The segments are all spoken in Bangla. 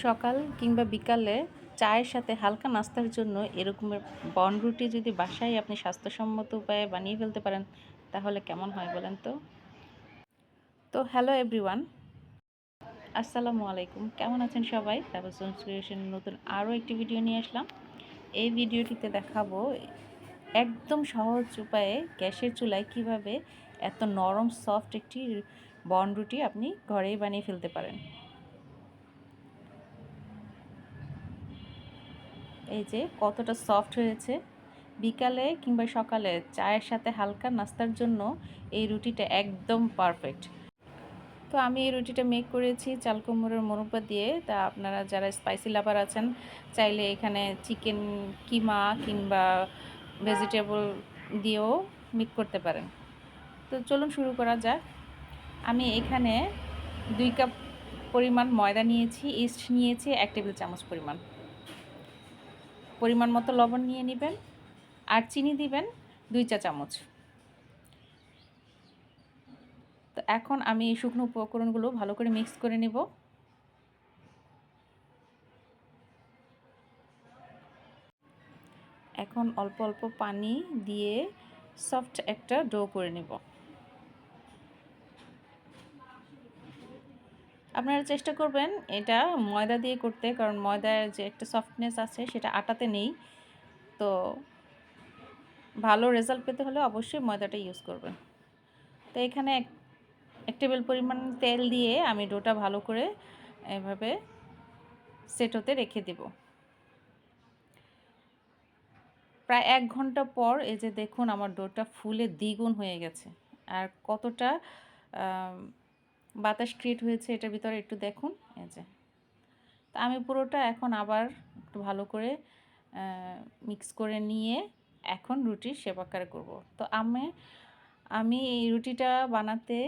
সকাল কিংবা বিকালে চায়ের সাথে হালকা নাস্তার জন্য এরকমের বন রুটি যদি বাসায় আপনি স্বাস্থ্যসম্মত উপায়ে বানিয়ে ফেলতে পারেন, তাহলে কেমন হয় বলেন তো? তো হ্যালো এভরিওয়ান আসসালামু আলাইকুম। কেমন আছেন সবাই? তারপর সংস্কৃতির নতুন আরও একটি ভিডিও নিয়ে আসলাম। এই ভিডিওটিতে দেখাবো একদম সহজ উপায়ে গ্যাসের চুলায় কীভাবে এত নরম সফট একটি বন রুটি আপনি ঘরেই বানিয়ে ফেলতে পারেন। এই যে কতটা সফট হয়েছে। বিকালে কিংবা সকালে চায়ের সাথে হালকা নাস্তার জন্য এই রুটিটা একদম পারফেক্ট তো আমি এই রুটিটা মেক করেছি চাল কুমড়োর মোরব্বা দিয়ে। তা আপনারা যারা স্পাইসি লাভার আছেন, চাইলে এখানে চিকেন কিমা কিংবা ভেজিটেবল দিয়েও মেক করতে পারেন। তো চলুন শুরু করা যাক। আমি এখানে দুই কাপ পরিমাণ ময়দা নিয়েছি ইস্ট নিয়েছি, এক টেবিল চামচ পরিমাণ। পরিমাণ মতো লবণ নিয়ে নেবেন আর চিনি দিবেন দুই চা চামচ। তো এখন আমি এই শুকনো উপকরণগুলো ভালো করে মিক্স করে নেব। এখন অল্প অল্প পানি দিয়ে সফট একটা ডো করে নেব। আপনারা চেষ্টা করবেন এটা ময়দা দিয়ে করতে, কারণ ময়দার যে একটা সফটনেস আছে সেটা আটাতে নেই। তো ভালো রেজাল্ট পেতে হলে অবশ্যই ময়দাটা ইউজ করবেন। তো এখানে এক টেবিল পরিমাণ তেল দিয়ে আমি ডোটা ভালো করে এভাবে সেট হতে রেখে দেব। প্রায় এক ঘণ্টা পর এই যে দেখুন আমার ডোটা ফুলে দ্বিগুণ হয়ে গেছে। আর কতটা বাতাস ক্রিয়েট হয়েছে এটার ভিতরে একটু দেখুন, এই যে। তা আমি পুরোটা এখন আবার একটু ভালো করে মিক্স করে নিয়ে এখন রুটির সেবাকার করব। তো আমি আমি এই রুটিটা বানাতে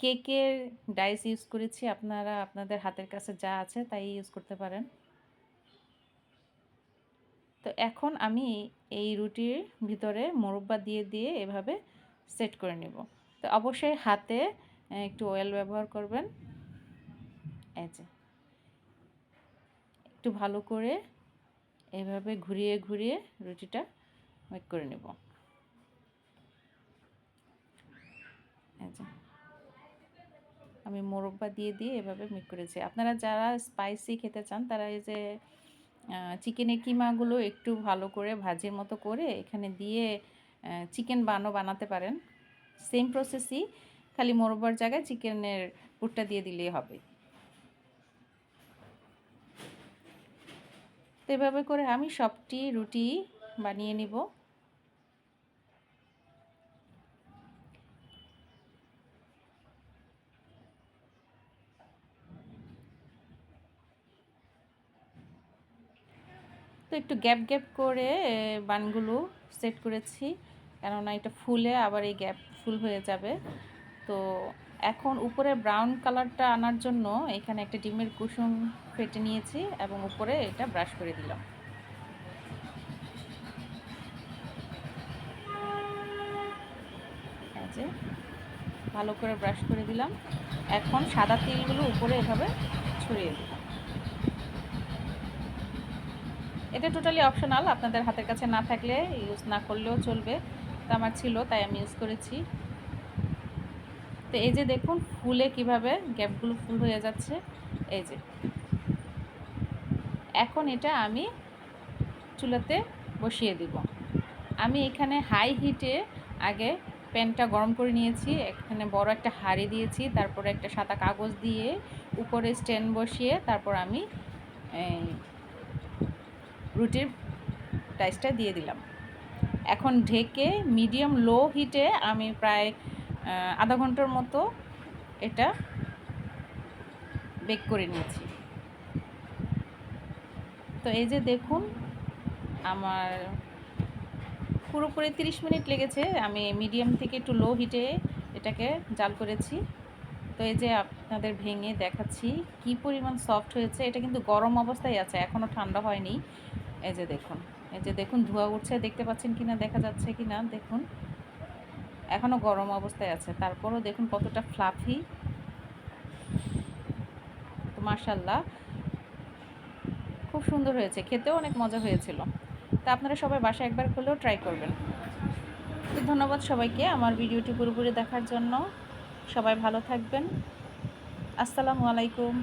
কেকের ডাইস ইউজ করেছি। আপনারা, আপনাদের হাতের কাছে যা আছে তাই ইউজ করতে পারেন। তো এখন আমি এই রুটির ভিতরে মোরব্বা দিয়ে দিয়ে এভাবে সেট করে নেব। তো অবশ্যই হাতে একটু অয়েল ব্যবহার করবেন। এই একটু ভালো করে এভাবে ঘুরিয়ে ঘুরিয়ে রুটিটা মেক করে নেব। আমি মোরব্বা দিয়ে দিয়ে এভাবে মেক করেছি। আপনারা যারা স্পাইসি খেতে চান, তারা এই যে চিকেনের কিমাগুলো একটু ভালো করে ভাজির মতো করে এখানে দিয়ে চিকেন বানও বানাতে পারেন। সেম প্রসেসই খালি মোরব্বার জায়গায় চিকেনের পুরটা দিয়ে দিলেই হবে। তো এভাবে করে আমি সবটি রুটি বানিয়ে নিব। তো একটু গ্যাপ গ্যাপ করে বানগুলো সেট করেছি। কেননা এটা ফুলে আবার এই গ্যাপ ফুল হয়ে যাবে। তো এখন উপরে ব্রাউন কালারটা আনার জন্য এখানে একটা ডিমের কুসুম ফেটে নিয়েছি এবং উপরে এটা ব্রাশ করে দিলাম। যে, ভালো করে ব্রাশ করে দিলাম। এখন সাদা তেলগুলো উপরে এভাবে ছড়িয়ে দিলাম। এটা টোটালি অপশনাল আপনাদের হাতের কাছে না থাকলে ইউজ না করলেও চলবে। তো আমার ছিল, তাই আমি ইউজ করেছি। তো এই যে দেখুন, ফুলে কীভাবে গ্যাপগুলো ফুল হয়ে যাচ্ছে, এই যে। এখন এটা আমি চুলাতে বসিয়ে দিব। আমি এখানে হাই হিটে আগে প্যানটা গরম করে নিয়েছি, এখানে বড় একটা হাঁড়ি দিয়েছি, তারপরে একটা সাদা কাগজ দিয়ে উপরে স্ট্যান্ড বসিয়ে তারপর আমি রুটির টাইসটা দিয়ে দিলাম। এখন ঢেকে মিডিয়াম লো হিটে আমি প্রায় আধা ঘণ্টার মতো এটা বেক করে নিয়েছি। তো এই যে দেখুন, আমার পুরোপুরি তিরিশ মিনিট লেগেছে। আমি মিডিয়াম থেকে একটু লো হিটে এটাকে জাল করেছি। তো এই যে আপনাদের ভেঙে দেখাচ্ছি কি পরিমাণ সফট হয়েছে। এটা কিন্তু গরম অবস্থায় আছে এখনও ঠান্ডা হয়নি। এই যে দেখুন, এই যে দেখুন ধোয়া উঠছে, দেখতে পাচ্ছেন কি না দেখা যাচ্ছে কি না দেখুন। এখনও গরম অবস্থায় আছে। তারপরও দেখুন কতটা ফ্লাফি মার্শাল্লাহ খুব সুন্দর হয়েছে। খেতেও অনেক মজা হয়েছিল। তা আপনারা সবাই বাসায় একবার হলেও ট্রাই করবেন। ধন্যবাদ সবাইকে আমার ভিডিওটি পুরোপুরি দেখার জন্য। সবাই ভালো থাকবেন। আসসালামু আলাইকুম।